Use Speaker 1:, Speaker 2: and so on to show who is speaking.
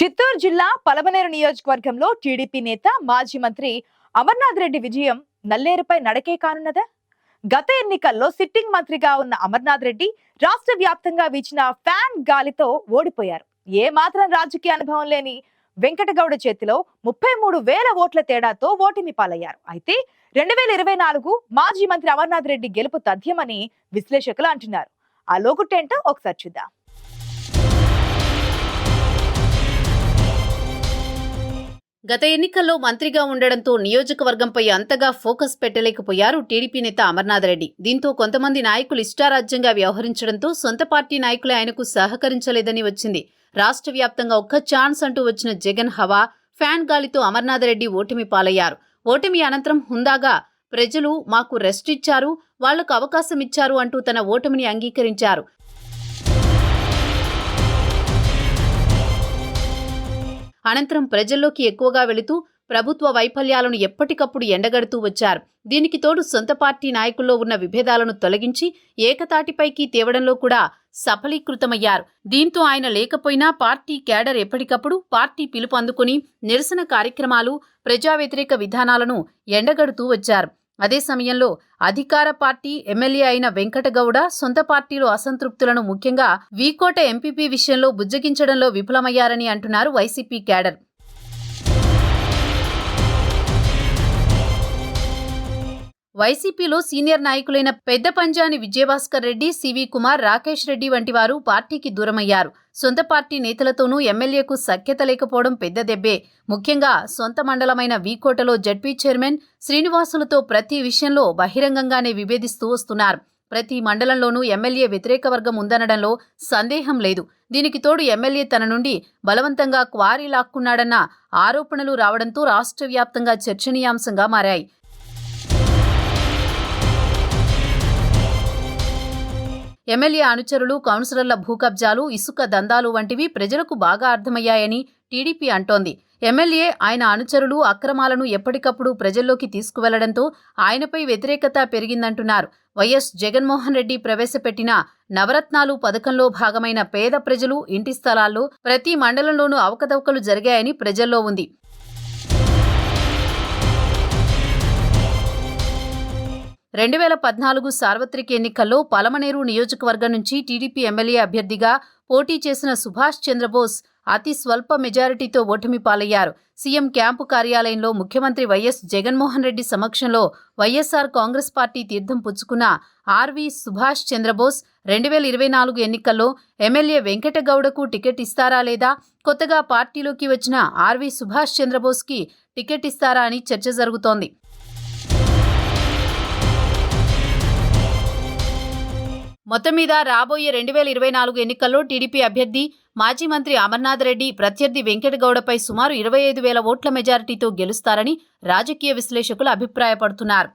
Speaker 1: చిత్తూరు జిల్లా పలమనేరు నియోజకవర్గంలో టీడీపీ నేత మాజీ మంత్రి అమర్నాథ్ రెడ్డి విజయం నల్లేరుపై నడకే కానున్నదా? గత ఎన్నికల్లో సిట్టింగ్ మంత్రిగా ఉన్న అమర్నాథ్ రెడ్డి రాష్ట్ర వ్యాప్తంగా వీచిన ఫ్యాన్ గాలితో ఓడిపోయారు. ఏ మాత్రం రాజకీయ అనుభవం లేని వెంకటగౌడ చేతిలో ముప్పై మూడు వేల ఓట్ల తేడాతో ఓటమి పాలయ్యారు. అయితే రెండు వేల ఇరవై నాలుగు మాజీ మంత్రి అమర్నాథ్ రెడ్డి గెలుపు తథ్యమని విశ్లేషకులు అంటున్నారు. ఆ లోగుట్టేంటో ఒకసారి చూద్దాం.
Speaker 2: గత ఎన్నికల్లో మంత్రిగా ఉండడంతో నియోజకవర్గంపై అంతగా ఫోకస్ పెట్టలేకపోయారు టీడీపీ నేత అమర్నాథ్ రెడ్డి. దీంతో కొంతమంది నాయకులు ఇష్టారాజ్యంగా వ్యవహరించడంతో సొంత పార్టీ నాయకులే ఆయనకు సహకరించలేదని వచ్చింది. రాష్ట్ర వ్యాప్తంగా ఒక్క ఛాన్స్ అంటూ వచ్చిన జగన్ హవా ఫ్యాన్ గాలితో అమర్నాథ్ రెడ్డి ఓటమి పాలయ్యారు. ఓటమి అనంతరం హుందాగా ప్రజలు మాకు రెస్ట్ ఇచ్చారు వాళ్ళకు అవకాశం ఇచ్చారు అంటూ తన ఓటమిని అంగీకరించారు. అనంతరం ప్రజల్లోకి ఎక్కువగా వెళుతూ ప్రభుత్వ వైఫల్యాలను ఎప్పటికప్పుడు ఎండగడుతూ వచ్చారు. దీనికి తోడు సొంత పార్టీ నాయకుల్లో ఉన్న విభేదాలను తొలగించి ఏకతాటిపైకి తేవడంలో కూడా సఫలీకృతమయ్యారు. దీంతో ఆయన లేకపోయినా పార్టీ క్యాడర్ ఎప్పటికప్పుడు పార్టీ పిలుపు అందుకుని నిరసన కార్యక్రమాలు ప్రజా వ్యతిరేక విధానాలను ఎండగడుతూ వచ్చారు. అదే సమయంలో అధికార పార్టీ ఎమ్మెల్యే అయిన వెంకటగౌడ సొంత పార్టీలో అసంతృప్తులను ముఖ్యంగా వీకోట ఎంపీపీ విషయంలో బుజ్జగించడంలో విఫలమయ్యారని అంటున్నారు వైసీపీ క్యాడర్. వైసీపీలో సీనియర్ నాయకులైన పెద్ద పంజాని విజయభాస్కర్ రెడ్డి సివి కుమార్ రాకేష్ రెడ్డి వంటి వారు పార్టీకి దూరమయ్యారు. సొంత పార్టీ నేతలతోనూ ఎమ్మెల్యేకు సఖ్యత లేకపోవడం పెద్ద దెబ్బే. ముఖ్యంగా సొంత మండలమైన వీకోటలో జడ్పీ చైర్మన్ శ్రీనివాసులతో ప్రతి విషయంలో బహిరంగంగానే విభేదిస్తూ వస్తున్నారు. ప్రతి మండలంలోనూ ఎమ్మెల్యే వ్యతిరేక వర్గం ఉందనడంలో సందేహం లేదు. దీనికి తోడు ఎమ్మెల్యే తన నుండి బలవంతంగా క్వారీ లాక్కున్నాడన్న ఆరోపణలు రావడంతో రాష్ట్ర వ్యాప్తంగా చర్చనీయాంశంగా మారాయి. ఎమ్మెల్యే అనుచరులు కౌన్సిలర్ల భూకబ్జాలు ఇసుక దందాలు వంటివి ప్రజలకు బాగా అర్థమయ్యాయని టీడీపీ అంటోంది. ఎమ్మెల్యే ఆయన అనుచరులు అక్రమాలను ఎప్పటికప్పుడు ప్రజల్లోకి తీసుకువెళ్ళడంతో ఆయనపై వ్యతిరేకత పెరిగిందంటున్నారు. వైఎస్ జగన్మోహన్ రెడ్డి ప్రవేశపెట్టిన నవరత్నాలు పథకంలో భాగమైన పేద ప్రజలు ఇంటి స్థలాల్లో ప్రతి మండలంలోనూ అవకతవకలు జరిగాయని ప్రజల్లో ఉంది. రెండు వేల పద్నాలుగు సార్వత్రిక ఎన్నికల్లో పలమనేరు నియోజకవర్గం నుంచి టీడీపీ ఎమ్మెల్యే అభ్యర్థిగా పోటీ చేసిన సుభాష్ చంద్రబోస్ అతి స్వల్ప మెజారిటీతో ఓటమి పాలయ్యారు. సీఎం క్యాంపు కార్యాలయంలో ముఖ్యమంత్రి వైఎస్ జగన్మోహన్ రెడ్డి సమక్షంలో వైఎస్ఆర్ కాంగ్రెస్ పార్టీ తీర్థం పుచ్చుకున్న ఆర్వి సుభాష్ చంద్రబోస్ రెండు వేల ఇరవై నాలుగు ఎన్నికల్లో ఎమ్మెల్యే వెంకటగౌడకు టికెట్ ఇస్తారా లేదా కొత్తగా పార్టీలోకి వచ్చిన ఆర్వి సుభాష్ చంద్రబోస్కి టికెట్ ఇస్తారా అని చర్చ జరుగుతోంది. మొత్తం మీద రాబోయే రెండు వేల ఇరవై నాలుగు ఎన్నికల్లో టీడీపీ అభ్యర్థి మాజీ మంత్రి అమర్నాథ్ రెడ్డి ప్రత్యర్థి వెంకటగౌడపై సుమారు ఇరవై ఐదు వేల ఓట్ల మెజారిటీతో గెలుస్తారని రాజకీయ విశ్లేషకులు అభిప్రాయపడుతున్నారు.